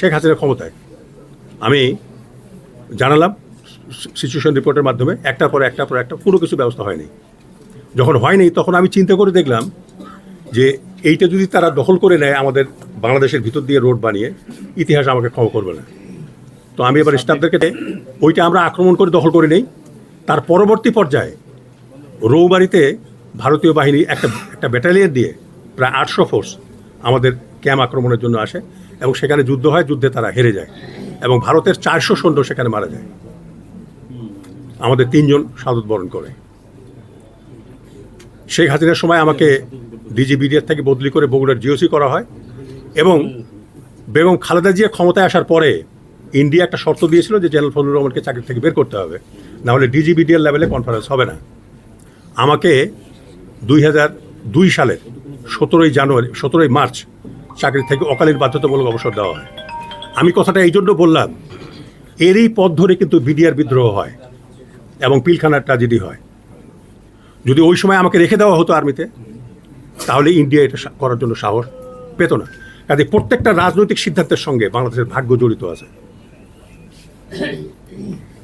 শেখ হাসিনার ক্ষমতায়। আমি জানালাম সিচুয়েশন রিপোর্টের মাধ্যমে, একটার পর একটার পর একটা কোনো কিছু ব্যবস্থা হয়নি। যখন হয়নি, তখন আমি চিন্তা করে দেখলাম যে এইটা যদি তারা দখল করে নেয় আমাদের বাংলাদেশের ভিতর দিয়ে রোড বানিয়ে, ইতিহাস আমাকে ক্ষমা করবে না। তো আমি এবার স্টাফদেরকে ওইটা আমরা আক্রমণ করে দখল করে নেই। তার পরবর্তী পর্যায়ে রৌবাড়িতে ভারতীয় বাহিনী একটা একটা ব্যাটালিয়ন দিয়ে প্রায় আটশো ফোর্স আমাদের ক্যাম্প আক্রমণের জন্য আসে। এবং সেখানে যুদ্ধ হয়, যুদ্ধে তারা হেরে যায়। এবং ভারতের চারশো সৈন্য সেখানে মারা যায়। আমাদের তিনজন শাহাদত বরণ করে। শেখ হাসিনার সময় আমাকে ডিজিবিডিএর থেকে বদলি করে বগুড়ার জিওসি করা হয় এবং বেগম খালেদা জিয়া ক্ষমতায় আসার পরে ইন্ডিয়া একটা শর্ত দিয়েছিল যে জেনারেল ফজলুর রহমানকে চাকরি থেকে বের করতে হবে। না হলে ডিজিবিডিএর লেভেলে কনফারেন্স হবে না। আমাকে দুই হাজার দুই সালের সতেরোই জানুয়ারি, সতেরোই মার্চ চাকরি থেকে অকালের বাধ্যতামূলক অবসর দেওয়া হয়। আমি কথাটা এই জন্য বললাম, এরই পথ ধরে কিন্তু বিডিআর বিদ্রোহ হয় এবং পিলখানার ট্র্যাজেডি হয়। যদি ওই সময় আমাকে রেখে দেওয়া হতো আর্মিতে, তাহলে ইন্ডিয়া এটা করার জন্য সাহস পেত না। কাজে প্রত্যেকটা রাজনৈতিক সিদ্ধান্তের সঙ্গে বাংলাদেশের ভাগ্য জড়িত আছে।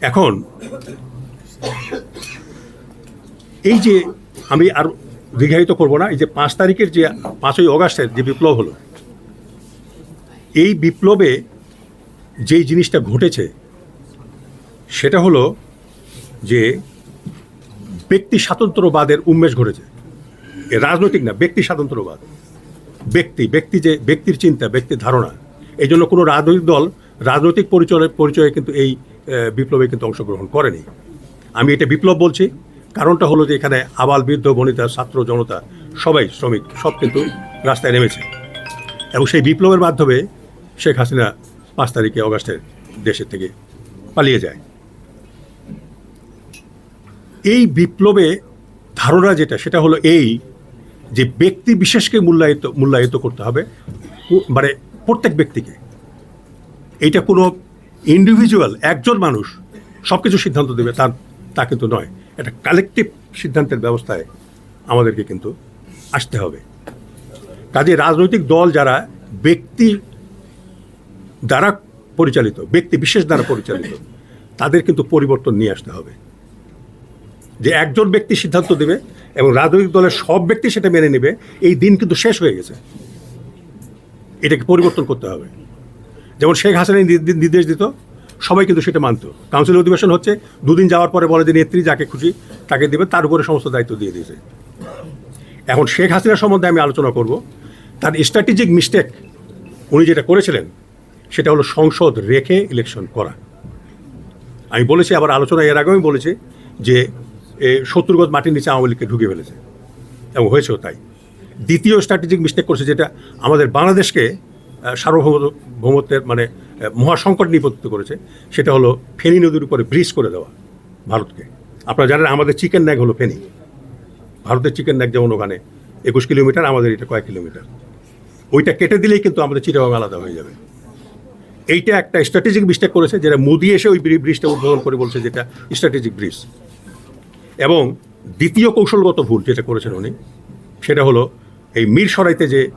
এখন, এই যে আমি আর দীর্ঘায়িত করব না, এই যে পাঁচ তারিখের যে পাঁচই অগাস্টের যে বিপ্লব হলো এই বিপ্লবে যেই জিনিসটা ঘটেছে, সেটা হলো যে ব্যক্তি স্বাতন্ত্র্যবাদের উন্মেষ ঘটেছে। রাজনৈতিক না, ব্যক্তি স্বাতন্ত্র্যবাদ। ব্যক্তি ব্যক্তি যে, ব্যক্তির চিন্তা, ব্যক্তির ধারণা, এই জন্য কোনো রাজনৈতিক দল রাজনৈতিক পরিচয়, পরিচয়ে কিন্তু এই বিপ্লবে কিন্তু অংশগ্রহণ করেনি। আমি এটা বিপ্লব বলছি, কারণটা হলো যে এখানে আবাল, বৃদ্ধ, বনিতা, ছাত্র, জনতা, সবাই, শ্রমিক, সব কিন্তু রাস্তায় নেমেছে। এবং সেই বিপ্লবের মাধ্যমে শেখ হাসিনা পাঁচ তারিখে অগাস্টের দেশের থেকে পালিয়ে যায়। এই বিপ্লবে ধারণা যেটা, সেটা হলো এই যে ব্যক্তি বিশেষকে মূল্যায়িত মূল্যায়িত করতে হবে মানে প্রত্যেক ব্যক্তিকে। এইটা কোনো ইন্ডিভিজুয়াল একজন মানুষ সব কিছু সিদ্ধান্ত দেবে তার তা কিন্তু নয়। এটা কালেকটিভ সিদ্ধান্তের ব্যবস্থায় আমাদেরকে কিন্তু আসতে হবে। কাজে রাজনৈতিক দল যারা ব্যক্তি দ্বারা পরিচালিত, ব্যক্তি বিশেষ দ্বারা পরিচালিত, তাদের কিন্তু পরিবর্তন নিয়ে আসতে হবে। যে একজন ব্যক্তি সিদ্ধান্ত দেবে এবং রাজনৈতিক দলের সব ব্যক্তি সেটা মেনে নেবে, এই দিন কিন্তু শেষ হয়ে গেছে। এটাকে পরিবর্তন করতে হবে। যেমন শেখ হাসিনা নির্দে- নির্দেশ দিত, সবাই কিন্তু সেটা মানত। কাউন্সিল অধিবেশন হচ্ছে, দুদিন যাওয়ার পরে বলে যে নেত্রী যাকে খুশি তাকে দেবে, তার উপরে সমস্ত দায়িত্ব দিয়ে দিয়েছে। এখন শেখ হাসিনা সম্বন্ধে আমি আলোচনা করব। তার স্ট্র্যাটেজিক মিস্টেক উনি যেটা করেছিলেন সেটা হলো সংসদ রেখে ইলেকশন করা। আমি বলেছি, আবার আলোচনা এর আগেও আমি বলেছি যে শত্রুগত মাটির নিচে আওয়ামী লীগকে ঢুকে ফেলেছে। এবং হয়েছেও তাই। দ্বিতীয় স্ট্র্যাটেজিক মিস্টেক করছে যেটা আমাদের বাংলাদেশকে সার্বভৌমত্বের মানে মহাসংকট নিপতিত করেছে, সেটা হলো ফেনী নদীর উপরে ব্রিজ করে দেওয়া ভারতকে। আপনারা জানেন আমাদের চিকেন ন্যাক হলো ফেনী। ভারতের চিকেন ন্যাক যেমন ওখানে একুশ কিলোমিটার, আমাদের এটা কয়েক কিলোমিটার। ওইটা কেটে দিলেই কিন্তু আমাদের চিটাগাং আলাদা হয়ে যাবে। এইটা একটা স্ট্র্যাটেজিক মিস্টেক করেছে যেটা মোদি এসে ওই ব্রি- ব্রিজটা উদ্বোধন করে বলছে যেটা স্ট্র্যাটেজিক ব্রিজ এবং দ্বিতীয় কৌশলগত ভুল যেটা করেছেন উনি, সেটা হলো এই মিরসরাইতে যে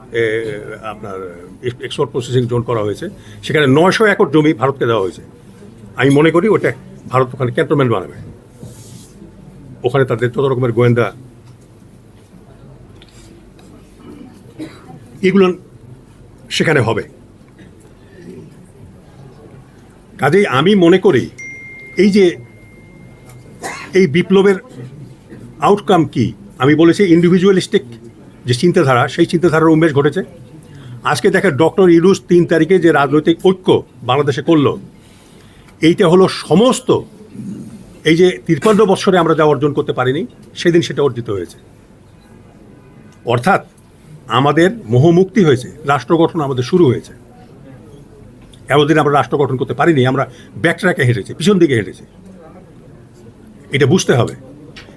আপনার এক্সপোর্ট প্রসেসিং জোন করা হয়েছে, সেখানে নয়শো একর জমি ভারতকে দেওয়া হয়েছে। আমি মনে করি ওটা ভারত ওখানে ক্যান্টনমেন্ট বানাবে। ওখানে তাদের যত রকমের গোয়েন্দা এগুলো সেখানে হবে। কাজেই আমি মনে করি এই যে এই বিপ্লবের আউটকাম কি? আমি বলেছি ইন্ডিভিজুয়ালিস্টিক যে চিন্তাধারা, সেই চিন্তাধারার উন্মেষ ঘটেছে। আজকে দেখে ডক্টর ইরুস তিন তারিখে যে রাজনৈতিক ঐক্য বাংলাদেশে করল, এইটা হলো সমস্ত এই যে তিরপান্ন বৎসরে আমরা যা অর্জন করতে পারিনি, সেদিন সেটা অর্জিত হয়েছে। অর্থাৎ আমাদের মোহমুক্তি হয়েছে, রাষ্ট্র গঠন আমাদের শুরু হয়েছে। এতদিন আমরা রাষ্ট্র গঠন করতে পারিনি, আমরা ব্যাকট্র্যাকে হেঁটেছি, পিছন দিকে হেঁটেছি। এটা বুঝতে হবে।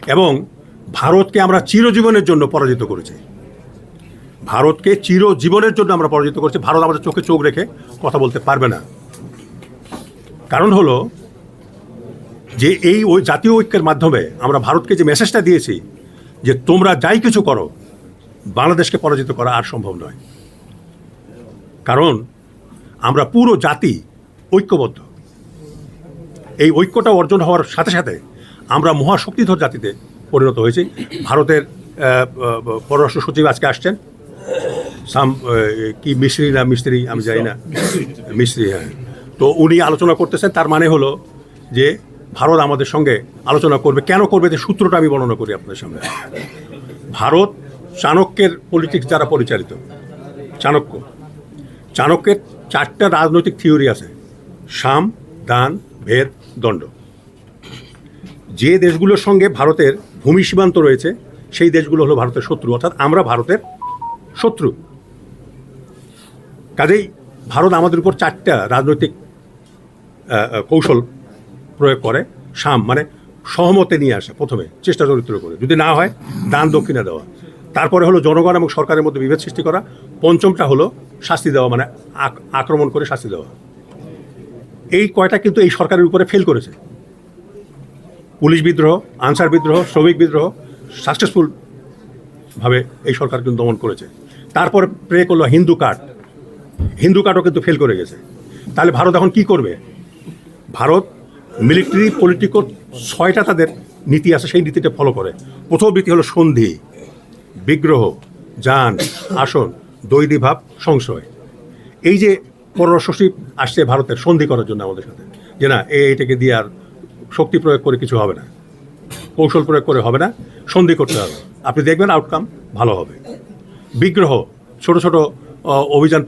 এবং ভারতকে আমরা চিরজীবনের জন্য পরাজিত করেছি। ভারতকে চিরজীবনের জন্য আমরা পরাজিত করেছি। ভারত আমাদের চোখে চোখ রেখে কথা বলতে পারবে না। কারণ হলো যে এই ওই জাতীয় ঐক্যের মাধ্যমে আমরা ভারতকে যে মেসেজটা দিয়েছি, যে তোমরা যাই কিছু করো, বাংলাদেশকে পরাজিত করা আর সম্ভব নয়। কারণ আমরা পুরো জাতি ঐক্যবদ্ধ। এই ঐক্যটা অর্জন হওয়ার সাথে সাথে আমরা মহাশক্তিধর জাতিতে পরিণত হয়েছি। ভারতের পররাষ্ট্র সচিব আজকে আসছেন। সাম কি মিস্ত্রি না মিস্ত্রি, আমি জানি না। মিস্ত্রি হ্যাঁ। তো উনি আলোচনা করতেছেন, তার মানে হলো যে ভারত আমাদের সঙ্গে আলোচনা করবে। কেন করবে? যে সূত্রটা আমি বর্ণনা করি আপনাদের সামনে। ভারত চাণক্যের পলিটিক্স দ্বারা পরিচালিত, চাণক্য, চাণক্যের চারটা রাজনৈতিক থিওরি আছে। সাম, দান, ভেদ, দণ্ড। যে দেশগুলোর সঙ্গে ভারতের ভূমি সীমান্ত রয়েছে, সেই দেশগুলো হলো ভারতের শত্রু। অর্থাৎ আমরা ভারতের শত্রু। কাজেই ভারত আমাদের উপর চারটা রাজনৈতিক কৌশল প্রয়োগ করে। সাম মানে সহমতে নিয়ে আসা প্রথমে, চেষ্টা চরিত্র করে। যদি না হয়, দান দক্ষিণা দেওয়া। তারপরে হলো জনগণ এবং সরকারের মধ্যে বিভেদ সৃষ্টি করা। পঞ্চমটা হলো শাস্তি দেওয়া মানে আক- আক্রমণ করে শাস্তি দেওয়া। এই কয়টা কিন্তু এই সরকারের উপরে ফেল করেছে। পুলিশ বিদ্রোহ, আনসার বিদ্রোহ, শ্রমিক বিদ্রোহ সাকসেসফুল ভাবে এই সরকার কিন্তু দমন করেছে। তারপর প্রে করল হিন্দু কার্ড। হিন্দু কার্ডও কিন্তু ফেল করে গেছে। তাহলে ভারত এখন কি করবে? ভারত মিলিটারি পলিটিক্যাল ছয়টা তাদের নীতি আছে, সেই নীতিটা ফলো করে। প্রথম নীতি হলো সন্ধি। বিগ্রহ, যান, আসন ভাব সংশয়। এই যে পররাষ্ট্র সচিব আসছে ভারতের সন্ধি করার জন্য আমাদের সাথে, যে না, এ এটাকে দিয়ে আর শক্তি প্রয়োগ করে কিছু হবে না, কৌশল প্রয়োগ করে হবে না, সন্ধি করতে হবে। আপনি দেখবেন আউটকাম ভালো হবে। বিগ্রহ, ছোট ছোট অভিযান